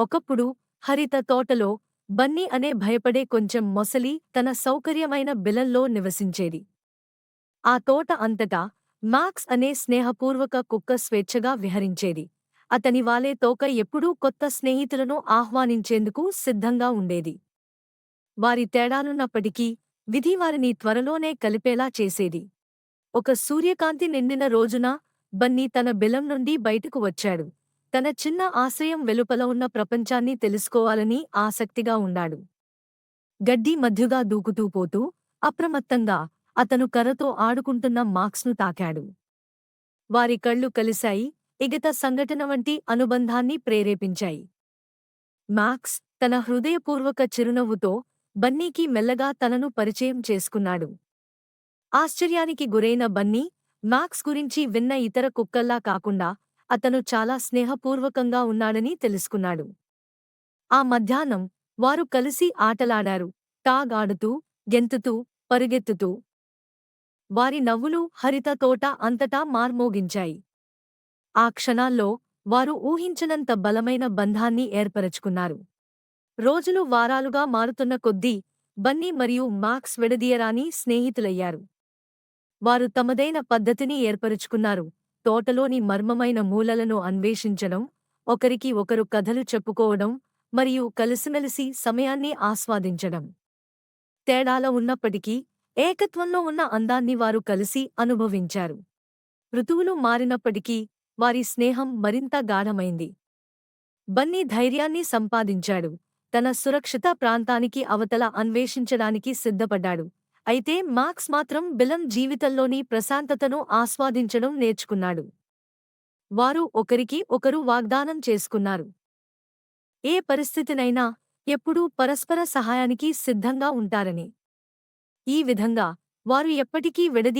ఒకప్పుడు హరిత తోటలో బన్నీ అనే భయపడే కొంచెం మొసలి తన సౌకర్యమైన బిలంలో నివసించేది. ఆ తోట అంతటా మాక్స్ అనే స్నేహపూర్వక కుక్క స్వేచ్ఛగా విహరించేది. అతని వాలే తోక ఎప్పుడూ కొత్త స్నేహితులను ఆహ్వానించేందుకు సిద్ధంగా ఉండేది. వారి తేడాలున్నప్పటికీ విధి వారిని త్వరలోనే కలిపేలా చేసేది. ఒక సూర్యకాంతి నిండిన రోజున బన్నీ తన బిలం నుండి బయటకు వచ్చాడు. తన చిన్న ఆశ్రయం వెలుపల ఉన్న ప్రపంచాన్ని తెలుసుకోవాలని ఆసక్తిగా ఉన్నాడు గడ్డి మధ్యగా దూకుతూ పోతూ అప్రమత్తంగా అతను కర్రతో ఆడుకుంటున్న మార్క్స్ను తాకాడు. వారి కళ్ళు కలిశాయి ఇగత సంఘటన వంటి అనుబంధాన్ని ప్రేరేపించాయి. మాక్స్ తన హృదయపూర్వక చిరునవ్వుతో బన్నీకి మెల్లగా తనను పరిచయం చేసుకున్నాడు. ఆశ్చర్యానికి గురైన బన్నీ మాక్స్ గురించి విన్న ఇతర కుక్కల్లా కాకుండా అతను చాలా స్నేహపూర్వకంగా ఉన్నాడని తెలుసుకున్నాడు. ఆ మధ్యాహ్నం వారు కలిసి ఆటలాడారు. టాగ్ ఆడుతూ గెంతుతూ పరుగెత్తుతూ వారి నవ్వులు హరిత తోట అంతటా మార్మోగించాయి. ఆ క్షణాల్లో వారు ఊహించనంత బలమైన బంధాన్ని ఏర్పరచుకున్నారు. రోజులు వారాలుగా మారుతున్న కొద్దీ బన్నీ మరియు మాక్స్ విడదీయరాని స్నేహితులయ్యారు. వారు తమదైన పద్ధతిని ఏర్పరుచుకున్నారు. తోటలోని మర్మమైన మూలలను అన్వేషించడం ఒకరికి ఒకరు కథలు చెప్పుకోవడం మరియు కలిసిమెలిసి సమయాన్ని ఆస్వాదించడం. తేడాల ఉన్నప్పటికీ ఏకత్వంలో ఉన్న అందాన్ని వారు కలిసి అనుభవించారు. ఋతువులు మారినప్పటికీ వారి స్నేహం మరింత గాఢమైంది. బన్నీ ధైర్యాన్ని సంపాదించాడు. తన సురక్షిత ప్రాంతానికి అవతల అన్వేషించడానికి సిద్ధపడ్డాడు. అయితే మాక్స్ మాత్రం బిలం జీవితంలోని ప్రశాంతతను ఆస్వాదించడం నేర్చుకున్నాడు. వారు ఒకరికి ఒకరు వాగ్దానం చేసుకున్నారు. ఏ పరిస్థితినైనా ఎప్పుడూ పరస్పర సహాయానికి సిద్ధంగా ఉంటారని. ఈ విధంగా వారు ఎప్పటికీ విడది